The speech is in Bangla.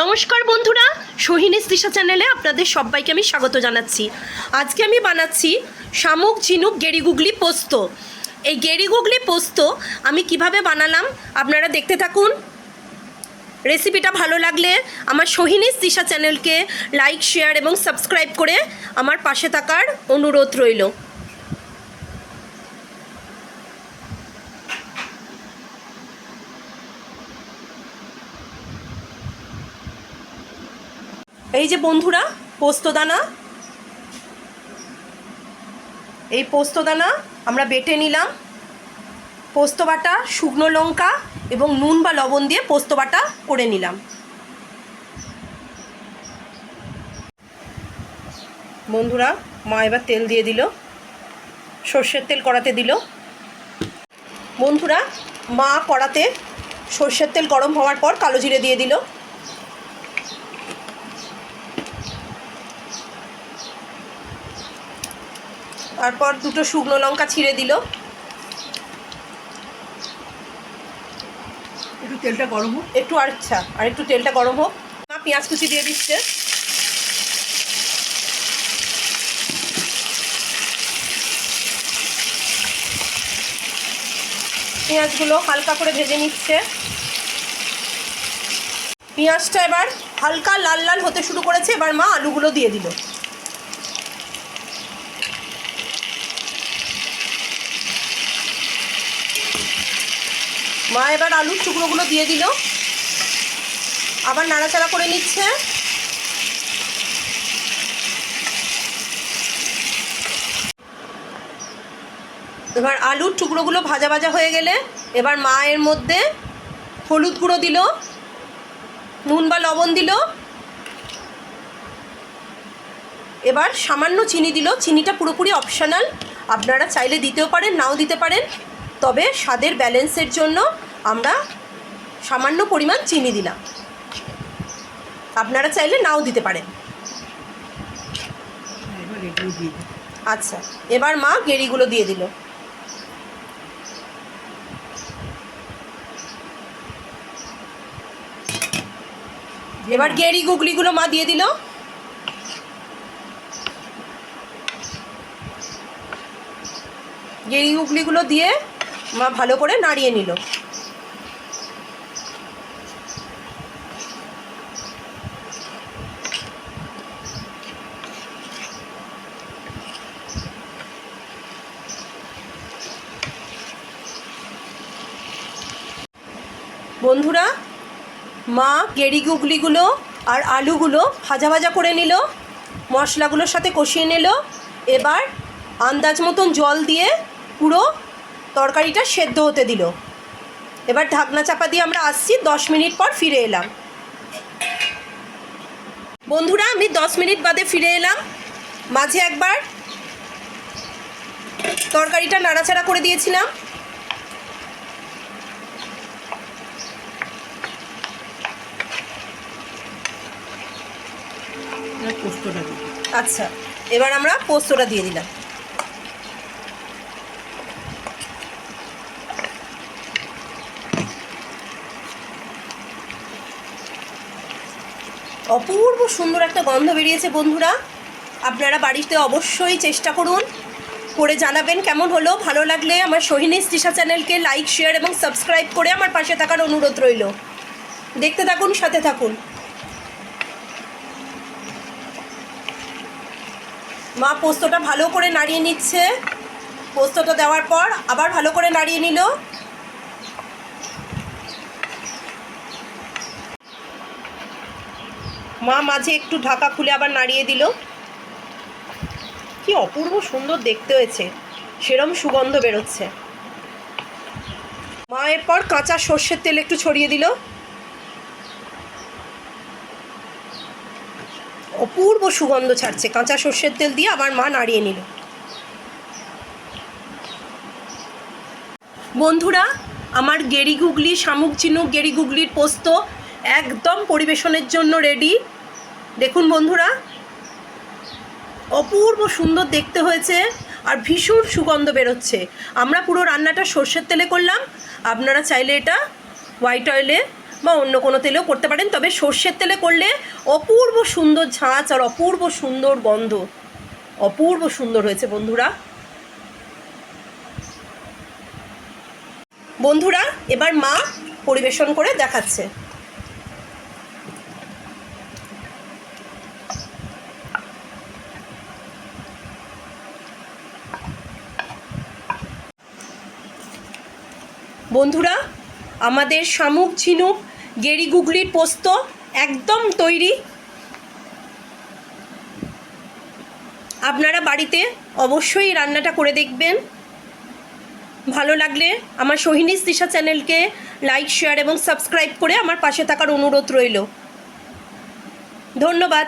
নমস্কার বন্ধুরা সোহিনী তৃষা চ্যানেলে আপনাদের সবাইকে আমি স্বাগত জানাচ্ছি। আজকে আমি বানাচ্ছি শামুক, ঝিনুক গেরিগুগলি পোস্ত। এই গেরিগুগলি পোস্ত আমি কীভাবে বানালাম আপনারা দেখতে থাকুন। রেসিপিটা ভালো লাগলে আমার সোহিনী তৃষা চ্যানেলকে লাইক, শেয়ার এবং সাবস্ক্রাইব করে আমার পাশে থাকার অনুরোধ রইল। এই যে বন্ধুরা, পোস্তদানা। এই পোস্তদানা আমরা বেটে নিলাম। পোস্ত বাটা, শুকনো লঙ্কা এবং নুন বা লবণ দিয়ে পোস্ত বাটা করে নিলাম। বন্ধুরা, মা এবার তেল দিয়ে দিল। সর্ষের তেল কড়াতে দিল। বন্ধুরা, মা কড়াতে সর্ষের তেল গরম হওয়ার পর কালো জিরে দিয়ে দিল। তারপর দুটো শুকনো লঙ্কা ছিঁড়ে দিল। একটু তেলটা গরম হোক। একটু আচ্ছা আর একটু তেলটা গরম হোক। মা পেঁয়াজ কুচি দিয়ে দিচ্ছে। পেঁয়াজগুলো হালকা করে ভেজে নিচ্ছে। পেঁয়াজটা এবার হালকা লাল লাল হতে শুরু করেছে। এবার মা আলুগুলো দিয়ে দিল। মা এবার আলুর টুকরোগুলো দিয়ে দিল। আবার নাড়াচাড়া করে নিচ্ছে। এবার আলুর টুকরোগুলো ভাজা ভাজা হয়ে গেলে এবার মা এর মধ্যে হলুদ গুঁড়ো দিল, নুন বা লবণ দিল। এবার সামান্য চিনি দিল। চিনিটা পুরোপুরি অপশনাল আপনারা চাইলে দিতেও পারেন, নাও দিতে পারেন। তবে স্বাদের ব্যালেন্সের জন্য আমরা সামান্য পরিমাণ চিনি দিলাম। আপনারা চাইলে নাও দিতে পারেন। আচ্ছা এবার মা গেরিগুলো দিয়ে দিল। এবার গেরি গুগলিগুলো মা দিয়ে দিল। গেরি গুগলিগুলো দিয়ে মা ভালো করে নাড়িয়ে নিল। বন্ধুরা, মা গেরি গুগলিগুলো আর আলুগুলো ভাজা ভাজা করে নিল, মশলাগুলোর সাথে কষিয়ে নিল, এবার আন্দাজ মতন জল দিয়ে পুরো তরকারিটা সেদ্ধ হতে দিল। এবার ঢাকনা চাপা দিয়ে আমরা আসছি দশ মিনিট পর ফিরে এলাম। বন্ধুরা আমি দশ মিনিট বাদে ফিরে এলাম। মাঝে একবার তরকারিটা নাড়াচাড়া করে দিয়েছিলাম। আচ্ছা এবার আমরা পোস্তটা দিয়ে দিলাম। অপূর্ব সুন্দর একটা গন্ধ বেরিয়েছে, বন্ধুরা। আপনারা বাড়িতে অবশ্যই চেষ্টা করুন। করে জানাবেন কেমন হলো, ভালো লাগলে আমার সোহিনী তৃষা চ্যানেলকে লাইক শেয়ার এবং সাবস্ক্রাইব করে আমার পাশে থাকার অনুরোধ রইল। দেখতে থাকুন, সাথে থাকুন। মা পোস্তটা ভালো করে নাড়িয়ে নিচ্ছে। পোস্তটা দেওয়ার পর আবার ভালো করে নাড়িয়ে নিল। মা মাঝে একটু ঢাকা খুলে আবার নাড়িয়ে দিল। কি অপূর্ব সুন্দর দেখতে হয়েছে। সেরম সুগন্ধ বেরোচ্ছে। মা এরপর কাঁচা সর্ষের তেল একটু ছড়িয়ে দিল। অপূর্ব সুগন্ধ ছাড়ছে। কাঁচা সর্ষের তেল দিয়ে আবার মা নাড়িয়ে নিল। বন্ধুরা, আমার গেরি গুগলি শামুক চিনুক গেরি গুগলির পোস্ত একদম পরিবেশনের জন্য রেডি দেখুন বন্ধুরা, অপূর্ব সুন্দর দেখতে হয়েছে আর ভীষণ সুগন্ধ বেরোচ্ছে। আমরা পুরো রান্নাটা সর্ষের তেলে করলাম। আপনারা চাইলে এটা হোয়াইট অয়েলে বা অন্য কোনো তেলেও করতে পারেন, তবে সর্ষের তেলে করলে অপূর্ব সুন্দর ঝাঁচ আর অপূর্ব সুন্দর গন্ধ। অপূর্ব সুন্দর হয়েছে বন্ধুরা। বন্ধুরা, এবার মা পরিবেশন করে দেখাচ্ছে। বন্ধুরা, আমাদের শামুক ঝিনুক, গেরি গুগলির পোস্ত একদম তৈরি। আপনারা বাড়িতে অবশ্যই রান্নাটা করে দেখবেন। ভালো লাগলে আমার সোহিনী দিশা চ্যানেলকে লাইক, শেয়ার এবং সাবস্ক্রাইব করে আমার পাশে থাকার অনুরোধ রইল। ধন্যবাদ।